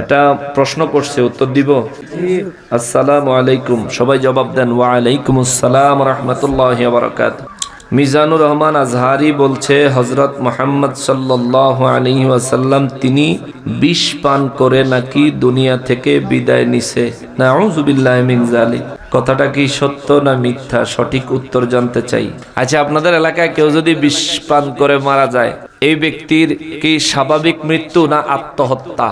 এটা প্রশ্ন করছে, উত্তর দিব? আসসালামু আলাইকুম। সবাই জবাব দেন ওয়া আলাইকুম আসসালাম রহমতুল্লাহ বারকাত মিজানুর রহমান আজহারি বলছে হজরত মোহাম্মদ সাল্লাহ আলী তিনি বিষ পান করে নাকি দুনিয়া থেকে বিদায় নিছে। না আউজুবিল্লাহ মিন জালিক কথাটা কি সত্য না মিথ্যা? সঠিক উত্তর জানতে চাই। আচ্ছা আপনাদের এলাকায় কেউ যদি বিষ পান করে মারা যায়, এই ব্যক্তির কি স্বাভাবিক মৃত্যু না আত্মহত্যা?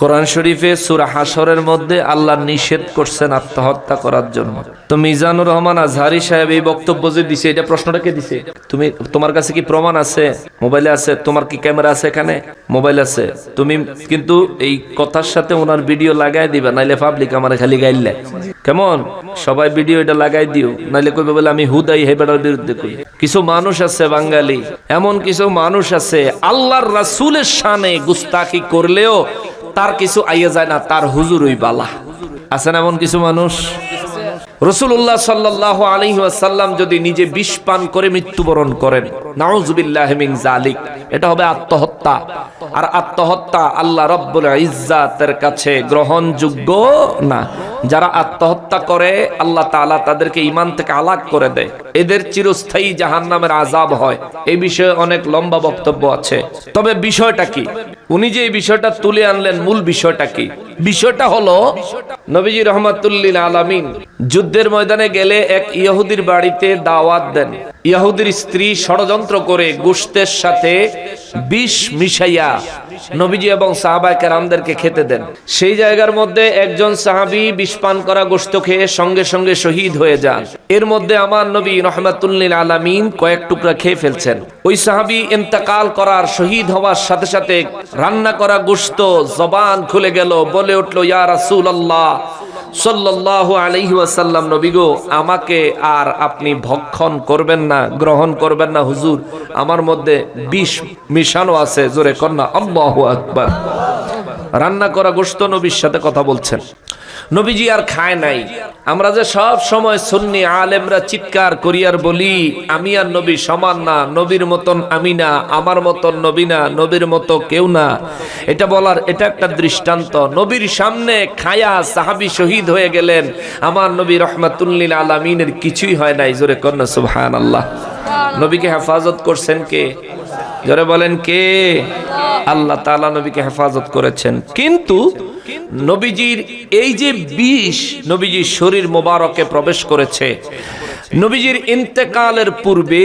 কোরআন শরীফে সুরা হাসরের মধ্যে আল্লাহ নিষেধ করছেন আত্মহত্যা করার জন্য। তো মিজানুর রহমান আজহারি সাহেব এই বক্তব্য যে দিছে, এটা প্রশ্নটা কে দিছে? তুমি, তোমার কাছে কি প্রমাণ আছে? মোবাইলে আছে? তোমার কি ক্যামেরা আছে এখানে? মোবাইল আছে। তুমি কিন্তু এই কথার সাথে ওনার ভিডিও লাগাই দিবা, নাইলে পাবলিক আমার খালি গাইলে কেমন? সবাই ভিডিও এটা লাগাই দিও, নাইলে কইবে বলে আমি হুদাই হেবেটার বিরুদ্ধে কই। কিছু মানুষ আছে বাঙালি, এমন কিছু মানুষ আছে, আল্লাহর রাসূলের শানে গুস্তাখি করলেও তার কিছু আইয়া যায় না, তার হুজুরই বালা। আছেন এমন কিছু মানুষ? রসুল্লাহ সাল্লাহ আলহি আসাল্লাম যদি নিজে বিষ পান করে মৃত্যুবরণ করেন নাউজুবিল্লাহমিন জালিক এটা হবে আত্মহত্যা। আর আত্মহত্যা আল্লাহ রব্বুল ইজ্জাতের কাছে গ্রহণযোগ্য না। যারা আত্মহত্যা করে, আল্লাহ তাআলা তাদেরকে ইমান থেকে আলাগ করে দেয়। এদের চিরস্থায়ী জাহান্নামের আজাব হয়। এই বিষয়ে অনেক লম্বা বক্তব্য আছে। তবে বিষয়টা কি? উনি যে বিষয়টা তুলে আনলেন, মূল বিষয়টা কি? বিষয়টা হলো, নবীজি রহমাতুল্লিল আলামিন যুদ্ধের ময়দানে গেলে এক ইহুদির বাড়িতে দাওয়াত দেন। ইহুদির স্ত্রী ষড়যন্ত্র করে গোষ্ঠের সাথে বিষ মিশাইয়া নবীজি এবং সাহাবায় কেরামদেরকে খেতে দেন। সেই জায়গার মধ্যে একজন সাহাবি বিষপান করা গোস্ত খেয়ে সঙ্গে সঙ্গে শহীদ হয়ে যান। এর মধ্যে আমার নবী রহমাতুল্লিল আলামিন কয়েক টুকরা খেয়ে ফেলছেন। ওই সাহাবি ইন্তেকাল করার শহীদ হওয়ার সাথে সাথে রান্না করা গোস্ত জবান খুলে গেল, বলে উঠল, ইয়া রাসুল আল্লাহ সাল্লাল্লাহু আলাইহি ওয়াসাল্লাম, নবী গো, আমাকে আর আপনি ভক্ষণ করবেন না, গ্রহণ করবেন না, হুজুর। আমার মধ্যে বিষ মিশানো আছে, জোরে কন্যা, আল্লাহ আকবার। রান্না করা গোশত নবীর সাথে কথা বলছেন। নবীজি আর খায় নাই। আমরা যে সব সময় সুন্নি আলেমরা চিৎকার করিয়ার বলি, আমি আর নবী সমান না, নবীর মতন আমি না, আমার মতন নবী না, নবীর মতো কেউ না। এটা বলার, এটা একটা দৃষ্টান্ত। নবীর সামনে খায়া সাহাবি শহীদ হয়ে গেলেন। আমার নবী রহমাতুল্লিল আলমিনের কিছুই হয় নাই। জোরে কন্যা সুবহান আল্লাহ নবীকে হেফাজত করছেন কে? জোরে বলেন কে? আল্লাহ তাআলা নবীকে হেফাজত করেছেন। কিন্তু নবীজির এই যে বিষ নবীজির শরীর মোবারকে প্রবেশ করেছে, নবীজির ইন্তেকালের পূর্বে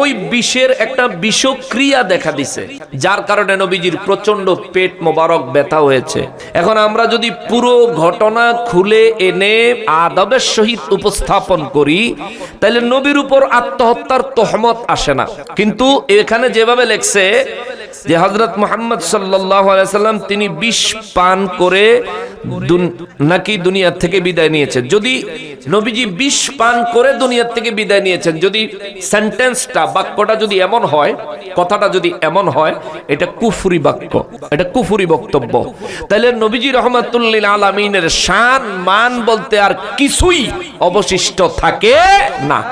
ওই বিষের একটা বিষক্রিয়া দেখা দিছে, যার কারণে নবীজির প্রচণ্ড পেট মোবারক ব্যথা হয়েছে। এখন আমরা যদি পুরো ঘটনা খুলে এনে আদবের সহিত উপস্থাপন করি, তাহলে নবীর উপর আত্মহত্যার তহমত আসে না। কিন্তু এখানে যেভাবে লেখছে যে হজরত মোহাম্মদ সাল্লাম তিনি বিষ পান করে নাকি দুনিয়া থেকে বিদায় নিয়েছে। যদি নবীজি বিষ পান করে দুনিয়ার থেকে বিদায় নিয়েছেন। যদি সেন্টেন্সটা বাক্যটা যদি এমন হয়, কথাটা যদি এমন হয়, এটা কুফুরি বাক্য, এটা কুফুরি বক্তব্য। তাহলে নবীজি রহমাতুল্লিল আলমিনের শান, মান বলতে আর কিছুই অবশিষ্ট থাকে না।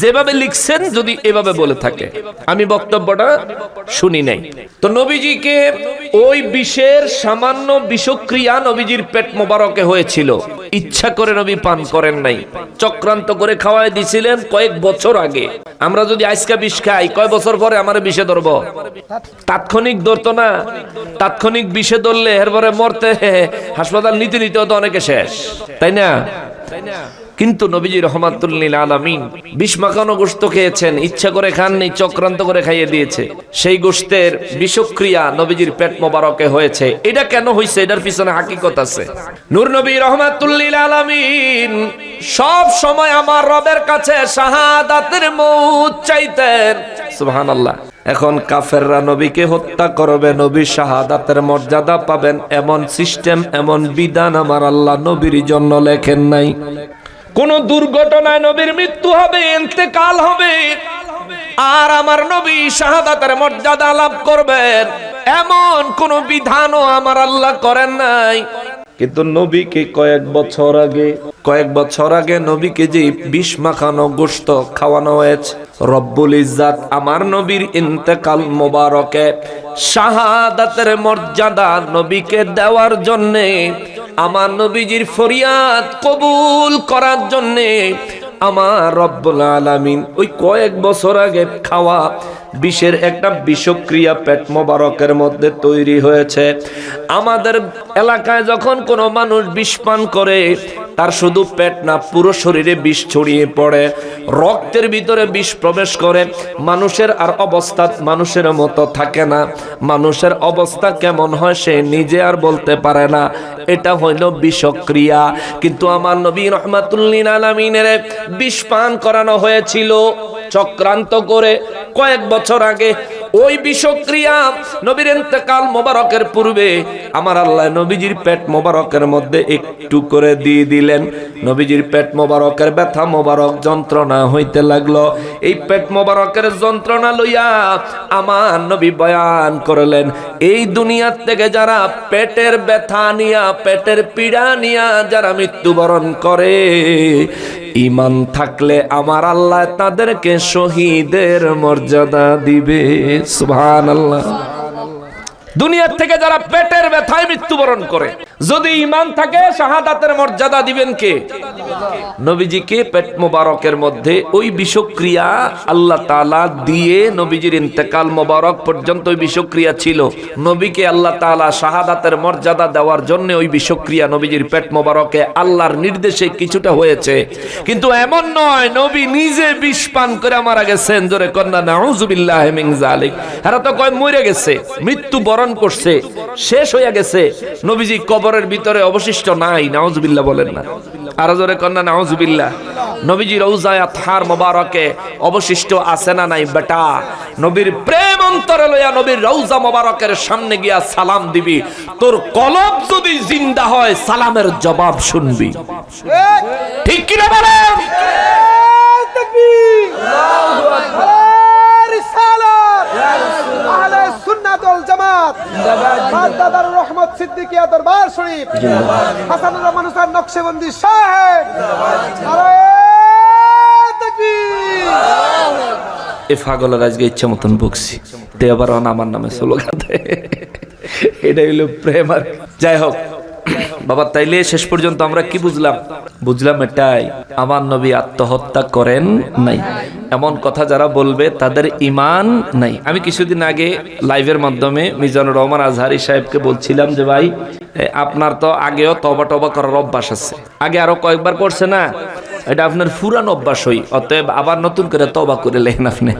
যেভাবে লিখছেন, যদি এভাবে বলে থাকে। আমি বক্তব্যটা শুনি নাই। তো নবীজিকে ওই বিষের সামান্য বিষক্রিয়া নবীজির পেট মোবারকে হয়েছিল। ইচ্ছা করে নবী পান করেন নাই। চক্রান্ত করে খাওয়াই দিছিলেন কয়েক বছর আগে। আমরা যদি আজকা বিষ খাই, কয় বছর পরে আমার বিষে ধরব? তাৎক্ষণিক ধরতো না। তাৎক্ষণিক বিষে ধরলে এরপরে মরতে হাসপাতাল নিতে নিতে হতো অনেকে শেষ। তাই না? কিন্তু নবীজি রহমাতুল্লিল আলামিন বিষ মাখানো গোস্ত খেয়েছেন, ইচ্ছা করে খাননি, চক্রান্ত করে খাইয়ে দিয়েছে। সেই গোস্তের বিষক্রিয়া নবীজির পেট মোবারকে হয়েছে। এটা কেন হয়েছে এটার পিছনে হাকিকত আছে। নূর নবী রহমাতুল্লিল আলামিন সব সময় আমার রবের কাছে শাহাদাতের মৌত চাইতেন। সুবহানাল্লাহ। এখন কাফেররা নবীকে হত্যা করবে, নবী শাহাদাতের মর্যাদা পাবেন। এমন সিস্টেম এমন বিধান আমার আল্লাহ নবীর জন্য লেখেন নাই। কোন দুর্ঘটনায় নবীর মৃত্যু হবে, ইন্তেকাল হবে। আর আমার নবী শাহাদাতের মর্যাদা লাভ করবেন। এমন কোন বিধানও আমার আল্লাহ করেন নাই। কিন্তু নবীকে কয়েক বছর আগে, কয়েক বছর আগে নবীকে যে বিষ মাখানো গোস্ত খাওয়ানো হয়েছে, রব্বুল ইজ্জাত আমার নবীর ইন্তেকাল মোবারকে শাহাদাতের মর্যাদা নবীকে দেওয়ার জন্যে আমার নবীজির ফরিয়াদ কবুল করার জন্যে আমার রব্বুল আলামিন ওই কয়েক বছর আগে খাওয়া বিষের একটা বিষক্রিয়া পেট মোবারকের মধ্যে তৈরি হয়েছে। আমাদের এলাকায় যখন কোনো মানুষ বিষ পান করে তার শুধু পেট না, পুরো শরীরে বিষ ছড়িয়ে পড়ে। রক্তের ভিতরে বিষ প্রবেশ করে। মানুষের আর অবস্থা মানুষের মতো থাকে না। মানুষের অবস্থা কেমন হয় সে নিজে আর বলতে পারে না। এটা হইল বিষক্রিয়া। কিন্তু আমার নবী রহমাতুল্লিন আলমিনের বিষ পান করানো হয়েছিল চক্রান্ত করে কয়েক বছর আগে। ওই বিষক্রিয়া নবীর ইন্তেকাল মোবারকের পূর্বে আমার আল্লাহ নবীজির পেট মোবারকের মধ্যে একটু করে দিয়ে দিলেন। নবীজির পেট মোবারকের ব্যথা, মোবারক যন্ত্রণা হইতে লাগল। এই পেট মোবারকের যন্ত্রণা লইয়া আমার নবী বয়ান করলেন, এই দুনিয়ার থেকে যারা পেটের ব্যথা নিয়া, পেটের পীড়া নিয়া যারা মৃত্যুবরণ করে ইমান থাকলে আমার আল্লাহ তাদেরকে শহীদের মর্যাদা দিবে। সুবহান আল্লাহ দুনিয়ার থেকে যারা পেটের ব্যথায় মৃত্যুবরণ করে যদি ইমান থাকে, শাহাদাতের মর্যাদা দিবেন কে? নবীজিকে পেট মোবারকের মধ্যে ওই বিষক্রিয়া আল্লাহ তাআলা দিয়ে নবীজির ইন্তেকাল মোবারক পর্যন্ত ওই বিষক্রিয়া ছিল। নবীকে আল্লাহ তাআলা শাহাদাতের মর্যাদা দেওয়ার জন্য ওই বিষক্রিয়া নবীজির পেট মোবারকে আল্লাহর নির্দেশে কিছুটা হয়েছে। কিন্তু এমন নয়, নবী নিজে বিষ পান করে মারা গেছেন। জোরে কন্যা নাউজুবিল্লাহ জালিক এরা তো কয় মরে গেছে মৃত্যু বরণ করছে, শেষ হয়ে গেছে। নবীজি কবরের ভিতরে অবশিষ্ট নাই, নাউজুবিল্লাহ বলেন না। আর জোরে কন্যা নাউজুবিল্লাহ। নবীজি রৌজায় থার মোবারকে অবশিষ্ট আছে না নাই, বেটা? নবীর প্রেম অন্তরে লইয়া নবীর রৌজা মোবারকের সামনে গিয়া সালাম দিবি। তোর কলব যদি জিন্দা হয়, সালামের জবাব শুনবি। ঠিক কিনা বলেন? রহমত সিদ্দিকিয়া দরবার শরীফ। হাসানুর রহমান নকশবন্দি সাহেব এ ফাগলের আজকে ইচ্ছা মতন বকছি। আমার নামে স্লোগান দেয়। এটা হইল প্রেম আর যাই হোক বাবা, তাইলে শেষ পর্যন্ত আমরা কি বুঝলাম? বুঝলাম এটাই, আমার নবী আত্মহত্যা করেন নাই। এমন কথা যারা বলবে, তাদের ইমান নাই। আমি কিছুদিন আগে লাইভের মাধ্যমে মিজানুর রহমান আজহারি সাহেবকে বলছিলাম যে, ভাই আপনার তো আগেও তবা টবা করার অভ্যাস আছে। আগে আরও কয়েকবার করছে না? এটা আপনার ফুরান অভ্যাস হই, অতএব আবার নতুন করে তবা করে লেখেন আপনি।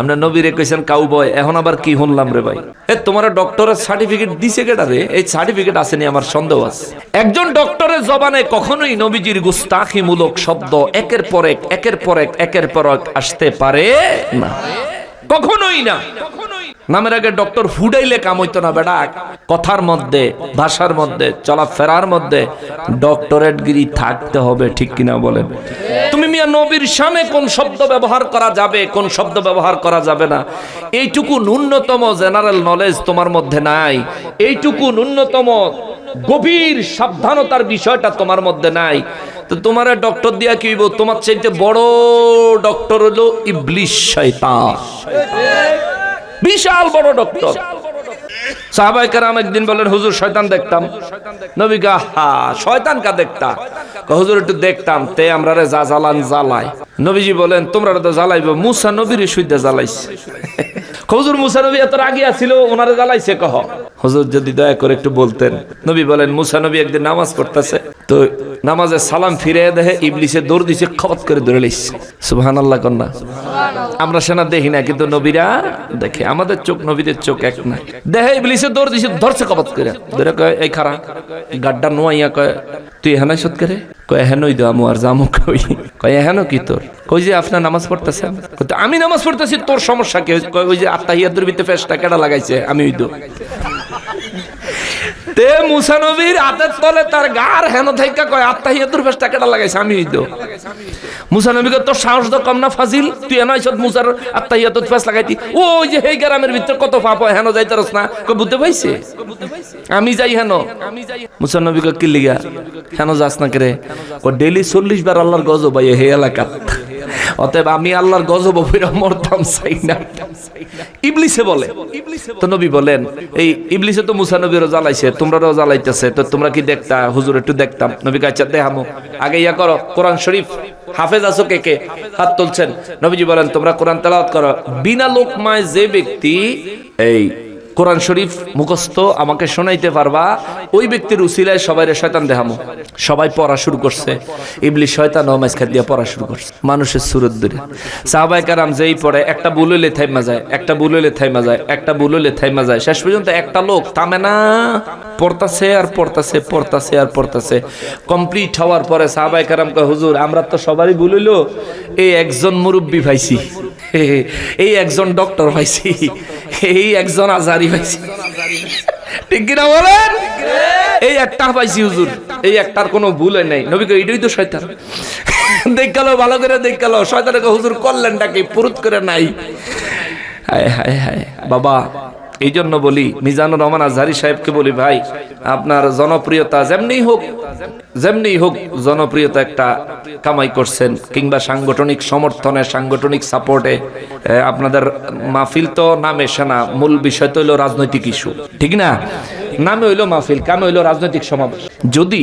আপনার নবীরে কইছেন কাউ বয় এখন আবার কি শুনলাম রে ভাই? এ তোমার ডক্টরের সার্টিফিকেট দিছে কেটা রে? এই সার্টিফিকেট আসেনি, আমার সন্দেহ আছে। একজন ডক্টরের জবানে কখনোই নবীজির গুস্তাখিমূলক শব্দ একের পর এক, একের পর এক, একের পর এক আসতে পারে না। কখনোই না। নামের আগে ডক্টর ফুডাইলে কাম হইতো না বেটা কথার মধ্যে, ভাষার মধ্যে, চলাফেরার মধ্যে ডক্টরেট গিরি থাকতে হবে, ঠিক কিনা বলেন? তুমি মিয়া নবীর সামনে কোন শব্দ ব্যবহার করা যাবে, কোন শব্দ ব্যবহার করা যাবে না? এইটুকু ন্যূনতম জেনারেল নলেজ তোমার মধ্যে নাই। এইটুকু ন্যূনতম গভীর সাবধানতার বিষয়টা তোমার মধ্যে নাই। তো তোমার ডক্টর দিয়া কি? তোমার চাইতে বড় ডক্টর হলো ইবলিশ শয়তান। বিশাল বড় ডক্টর। সাহাবাই কারাম একদিন বলেন হুজুর শয়তান দেখতাম। নবী কা হা শয়তান কা দেখতা? কা, হুজুর একটু দেখতাম। তে আমরা রে যা জ্বালান জ্বালাই। নবীজি বলেন তোমরা তো জ্বালাইব মুসা নবীর সুইদা জ্বালাইছে। হুজুর মুসা নবী এত ওনারে জ্বালাইছে কহ। হুজুর যদি দয়া করে একটু বলতেন। নবী বলেন মুসা নবী একদিন নামাজ পড়তেছে তো নামাজে সালাম ফিরে দেখে ইবলিসে দৌড় দিছে খবত করে ধরে লিখছে সুবহান আল্লাহ কন্যা আমরা সেনা দেখি না কিন্তু নবীরা দেখে। আমাদের চোখ নবীদের চোখ এক না। দেখে ইবলিসে দৌড় দিছে ধরছে কবত করে। ধরে কয় এই খারা গাড্ডা নোয়াইয়া কয় তুই এখানে সত করে কয় হেনই দো আমু আর জামু কই। কয় হেন কি তোর? কই যে আপনার নামাজ পড়তেছেন? তো আমি নামাজ পড়তেছি তোর সমস্যা কি? ওই যে আত্মাহিয়াতুর ভিতরে ফেসটা কেডা লাগাইছে? আমি ওই দো তে মুসা নবীর হাতের তলে তার গার হেন থাইকা কয় আত্মাহিয়াতুর ফেস টাকাটা লাগাইছে, আমি হইতো। মুসা নবীকে তোর সাহস তো কম না ফাজিল, তুই এনাই সব মুসার আত্মা আত্মাহিয়াতুর ফেস লাগাইতি। ওই যে হেই গ্রামের ভিতর কত পাপ হয়, হেন যাইতারস না। কই, বুঝতে পাইছে? আমি যাই হেন। মুসা নবীকে কি লিগা? হেন যাস না করে? ও ডেলি চল্লিশ বার আল্লাহর গজব হে এলাকা অতএব আমি আল্লাহর গজব মরতাম চাই না। ইবলিসে বলে, তো নবী বলেন, এই ইবলিসে তো মুসা নবীরও জ্বালাইছে তোমরাও জ্বালাইতেছে, তো তোমরা কি দেখতা? হুজুর একটু দেখতাম। নবী কাছে দেখামো। আগে ইয়া করো, কোরআন শরীফ। হাফেজ আছো কে কে? হাত তুলছেন। নবীজি বলেন, তোমরা কোরআন তেলাওয়াত করো। বিনা লোকমায় যে ব্যক্তি এই কোরআন শরীফ মুখস্থ, আমাকে শোনাইতে পারবা। ওই ব্যক্তির উসিলায় সবাই শয়তান দেখামো। সবাই পড়া শুরু করছে। ইবলি শয়তান ও মাঝখান দিয়ে পড়া শুরু করছে। মানুষের সুরত দূরে। সাহাবাই কারাম যেই পড়ে, একটা হইলে থাইমা যায়, একটা হইলে থাইমা যায়, একটা হইলে থাইমা যায়। শেষ পর্যন্ত একটা লোক থামে না। পড়তাছে আর পড়তাছে পড়তাছে আর পড়তাছে। কমপ্লিট হওয়ার পরে সাহাবাই কারাম কয়, হুজুর, আমরা তো সবারই ভুল হইল। এই একজন মুরব্বী পাইছি। এই একজন ডক্টর পাইছি। এই একজন আজারি পাইছি ঠিক বলেন? এই একটা পাইছি, হুজুর। এই একটার কোনো ভুল হয় নাই। নবীকে এটাই তো শয়তান। দেখ গেল, ভালো করে দেখ গেল। শয়তানকে হুজুর করলেন ডাকে পুরুত করে নাই। হায় হায় হায়। বাবা এই জন্য বলি, মিজানুর রহমান আজহারি সাহেবকে বলি, ভাই আপনার জনপ্রিয়তা যেমনি হোক যেমনি হোক, জনপ্রিয়তা একটা কামাই করছেন কিংবা সাংগঠনিক সমর্থনে, সাংগঠনিক সাপোর্টে আপনাদের মাহফিল তো নামে সেনা, মূল বিষয় তো হইল রাজনৈতিক ইস্যু, ঠিক না? নামে হইল মাহফিল, কামে হইল রাজনৈতিক সমাবেশ। যদি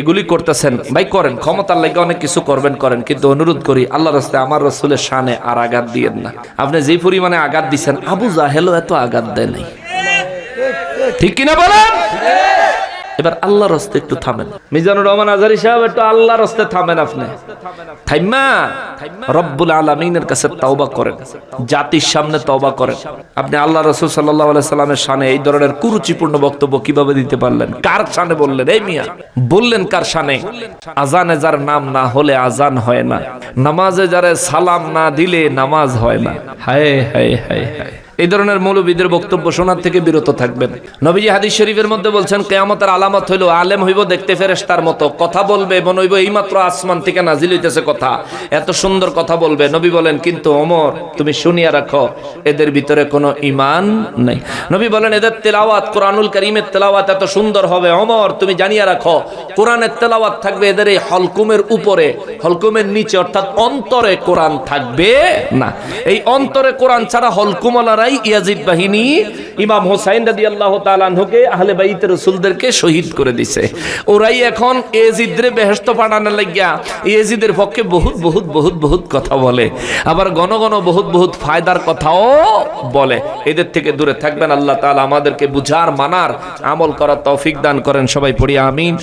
এগুলি করতেছেন, ভাই করেন, ক্ষমতার লাগে অনেক কিছু করবেন, করেন, কিন্তু অনুরোধ করি, আল্লাহ রাস্তায় আমার রসুলের শানে আর আঘাত দিয়েন না। আপনি যে পরিমাণে আঘাত দিচ্ছেন আবু জাহেলও এত আঘাত দেয় নাই। ঠিক কিনা বলেন? এবার আল্লাহর রস্তে একটু থামেন। মিজানুর রহমান আজারি সাহেব, একটু আল্লাহর রস্তে থামেন আপনি। থাইমা রব্বুল আলমিনের কাছে তওবা করেন। জাতির সামনে তওবা করেন। আপনি আল্লাহ রসুল সাল্লাহ সাল্লামের সামনে এই ধরনের কুরুচিপূর্ণ বক্তব্য কীভাবে দিতে পারলেন? কার সামনে বললেন? এই মিয়া, বললেন কার সামনে আজানে যার নাম না হলে আজান হয় না। নামাজে যারা সালাম না দিলে নামাজ হয় না। হায় হায় হায় হায়। এই ধরনের মৌলবীদের বক্তব্য শোনার থেকে বিরত থাকবেন। নবীজি হাদিস শরীফের মধ্যে বলছেন, কেয়ামতের আলামত হইল, আলেম হইব দেখতে ফেরেশতার মতো। কথা বলবে মন হইব এইমাত্র আসমান থেকে নাজিল হইতেছে কথা। এত সুন্দর কথা বলবে। নবী বলেন, কিন্তু অমর তুমি শুনিয়া রাখো, এদের ভিতরে কোনো ইমান নাই। নবী বলেন, এদের তেলাওয়াত, কোরআনুল করিমের তেলাওয়াত এত সুন্দর হবে। অমর তুমি জানিয়া রাখো, কোরআনের তেলাওয়াত থাকবে এদের এই হলকুমের উপরে। হলকুমের নিচে, অর্থাৎ অন্তরে কোরআন থাকবে না। এই অন্তরে কোরআন ছাড়া হলকুমলারাই ইয়াজিদ বাহিনী ইমাম হোসাইন রাদি আল্লাহ তালানহুকে আহলে বাইতের রসুলদেরকে শহীদ করে দিছে। ওরাই এখন এজিদরে বেহেস্ত পাঠানো লাগিয়া এজিদের পক্ষে বহুত বহুত বহুত বহুত কথা বলে। আবার ঘন ঘন বহুত বহুত ফায়দার কথাও বলে। এদের থেকে দূরে থাকবেন, আল্লাহ তালা আমাদেরকে বুঝার, মানার, আমল করার তৌফিক দান করেন। সবাই পড়ি আমিন।